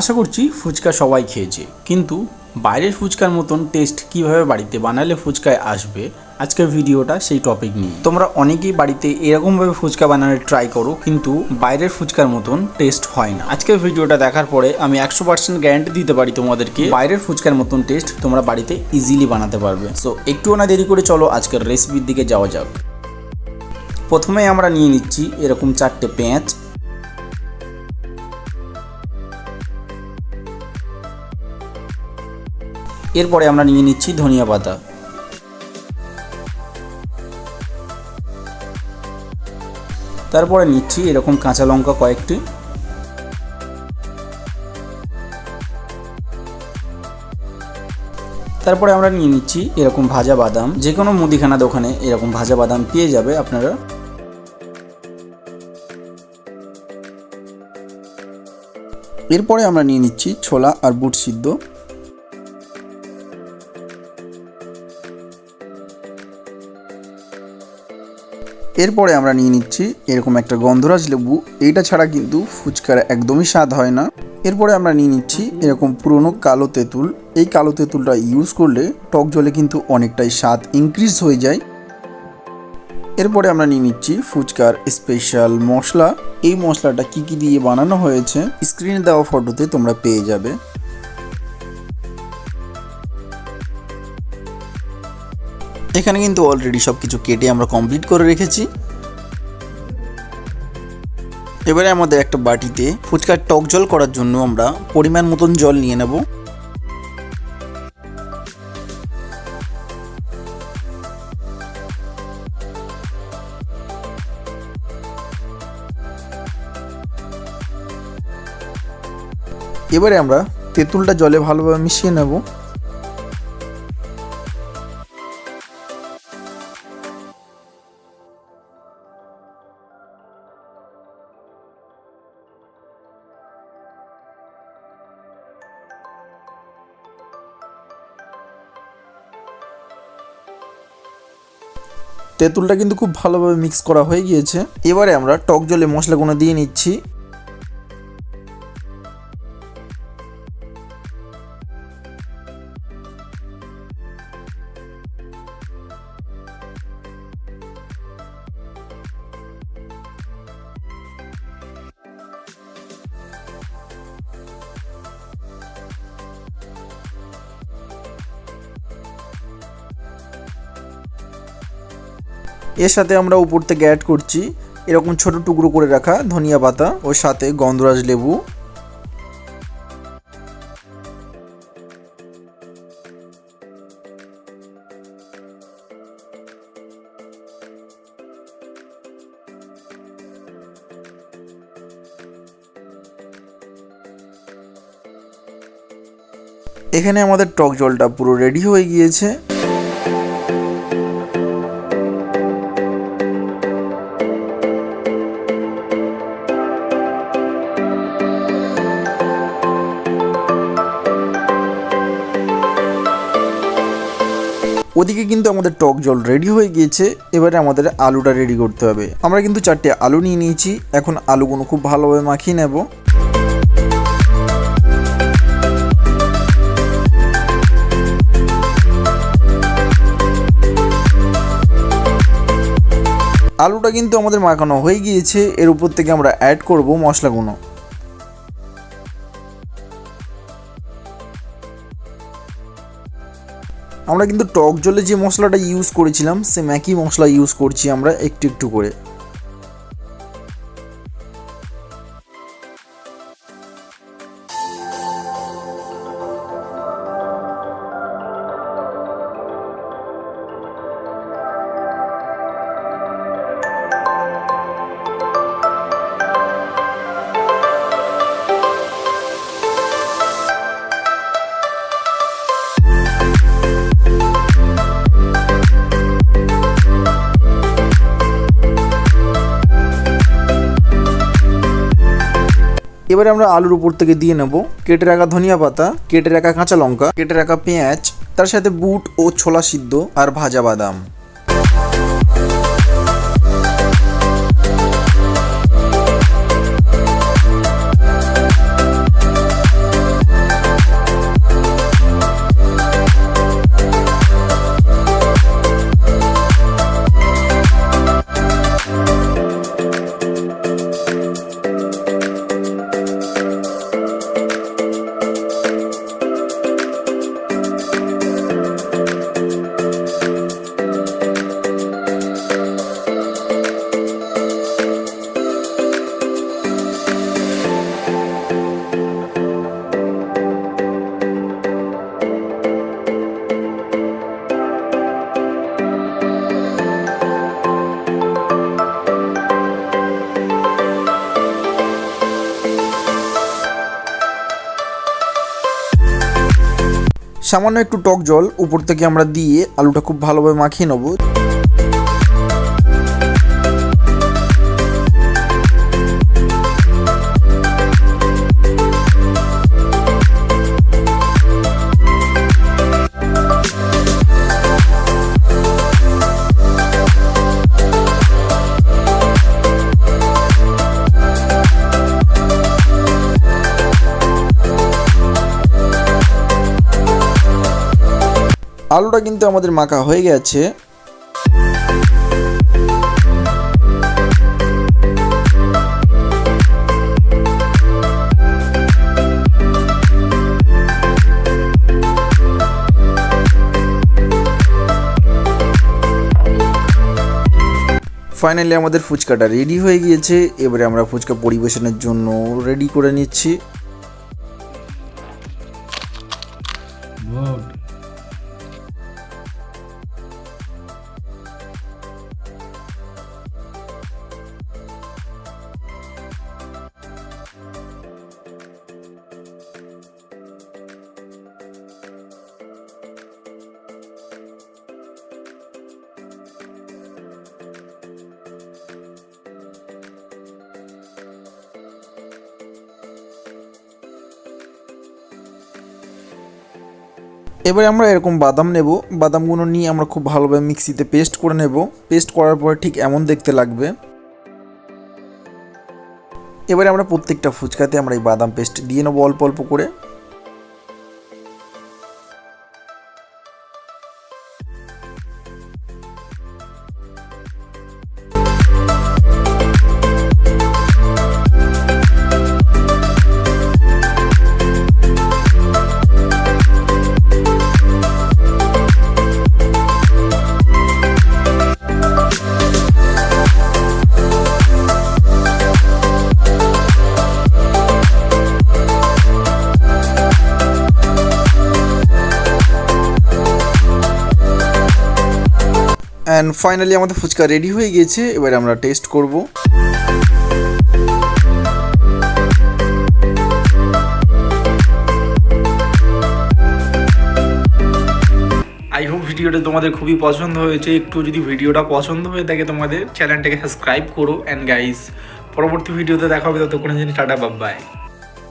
আশা করছি ফুচকা সবাই খেয়েছে। কিন্তু বাইরের ফুচকার মতন টেস্ট কীভাবে বাড়িতে বানালে ফুচকায় আসবে, আজকের ভিডিওটা সেই টপিক নিয়ে। তোমরা অনেকেই বাড়িতে এরকমভাবে ফুচকা বানানোর ট্রাই করো, কিন্তু বাইরের ফুচকার মতন টেস্ট হয় না। আজকের ভিডিওটা দেখার পরে আমি একশো পার্সেন্ট গ্যারান্টি দিতে পারি তোমাদেরকে, বাইরের ফুচকার মতন টেস্ট তোমরা বাড়িতে ইজিলি বানাতে পারবে। সো একটুও না দেরি করে চলো আজকের রেসিপির দিকে যাওয়া যাক। প্রথমে আমরা নিয়ে নিচ্ছি এরকম চারটে পেঁয়াজ এরপরে আমরা নিয়ে নিচ্ছি ধনিয়া পাতা। তারপরে নিচ্ছি এরকম কাঁচা লঙ্কা কয়েকটি। তারপরে আমরা নিয়ে নিচ্ছি এরকম ভাজা বাদাম। যে কোনো মুদিখানা দোকানে এরকম ভাজা বাদাম পেয়ে যাবে আপনারা। এরপরে আমরা নিয়ে নিচ্ছি ছোলা আর বুট সিদ্ধ। এরপরে আমরা নিয়ে নিচ্ছি এরকম একটা গন্ধরাজ লেবু। এইটা ছাড়া কিন্তু ফুচকার একদমই স্বাদ হয় না। এরপরে আমরা নিয়ে নিচ্ছি এরকম পুরনো কালো তেঁতুল। এই কালো তেঁতুলটা ইউজ করলে টক জলে কিন্তু অনেকটাই স্বাদ ইনক্রিজ হয়ে যায়। এরপরে আমরা নিয়ে নিচ্ছি ফুচকার স্পেশাল মশলা। এই মশলাটা কি কি দিয়ে বানানো হয়েছে স্ক্রিনে দেওয়া ফটোতে তোমরা পেয়ে যাবে। এখানে কিন্তু অলরেডি সব কিছু কেটে আমরা কমপ্লিট করে রেখেছি। এবারে আমাদের একটা বাটিতে ফুচকার টক জল করার জন্য আমরা পরিমাণ মতন জল নিয়ে নেব। এবারে আমরা তেঁতুলটা জলে ভালোভাবে মিশিয়ে নেব। তেঁতুলটা কিন্তু খুব ভালোভাবে মিক্স করা হয়ে গিয়েছে। এবারে আমরা টক জলে মশলাগুলো দিয়ে নিচ্ছি। এর সাথে আমরা উপর থেকে অ্যাড করছি এরকম ছোট টুকরো করে রাখা ধনিয়া পাতা ওর সাথে গন্ধরাজ লেবু। এখানে আমাদের টক জলটা পুরো রেডি হয়ে গিয়েছে। ওদিকে কিন্তু আমাদের টক জল রেডি হয়ে গিয়েছে, এবারে আমাদের আলুটা রেডি করতে হবে। আমরা কিন্তু চারটে আলু নিয়ে নিয়েছি, এখন আলুগুলো খুব ভালোভাবে মাখিয়ে নেব। আলুটা কিন্তু আমাদের মাখানো হয়ে গিয়েছে, এর উপর থেকে আমরা অ্যাড করব মশলাগুলো। আমরা কিন্তু টক জলে যে মশলাটা ইউজ করেছিলাম সে ম্যাকি মশলা ইউজ করছি আমরা একটু একটু করে। এবারে আমরা আলুর উপর থেকে দিয়ে নেব। কেটে রাখা ধনিয়া পাতা, কেটে রাখা কাঁচা লঙ্কা, কেটে রাখা পেঁয়াজ, তার সাথে বুট ও ছোলা সিদ্ধ আর ভাজা বাদাম। সামান্য একটু টক জল উপর থেকে আমরা দিয়ে আলুটা খুব ভালোভাবে মাখিয়ে নেব। আলুটা কিন্তু আমাদের মাখা হয়ে গেছে। ফাইনালি আমাদের ফুচকাটা রেডি হয়ে গিয়েছে। এবারে আমরা ফুচকা পরিবেশনের জন্য রেডি করে নিচ্ছি। এবারে আমরা এরকম বাদাম নেব। বাদামগুলো নিয়ে আমরা খুব ভালোভাবে মিক্সিতে পেস্ট করে নেব। পেস্ট করার পরে ঠিক এমন দেখতে লাগবে। এবারে আমরা প্রত্যেকটা ফুচকাতে আমরা এই বাদাম পেস্ট দিয়ে নেব অল্প অল্প করে। অ্যান্ড ফাইনালি আমাদের ফুচকা রেডি হয়ে গিয়েছে। এবারে আমরা টেস্ট করব। আই হোপ ভিডিওটা তোমাদের খুবই পছন্দ হয়েছে। একটু যদি ভিডিওটা পছন্দ হয়ে থাকে, তোমাদের চ্যানেলটাকে সাবস্ক্রাইব করো। অ্যান্ড গাইস পরবর্তী ভিডিওতে দেখা হবে। ততক্ষণের জন্য টাটা বাবাই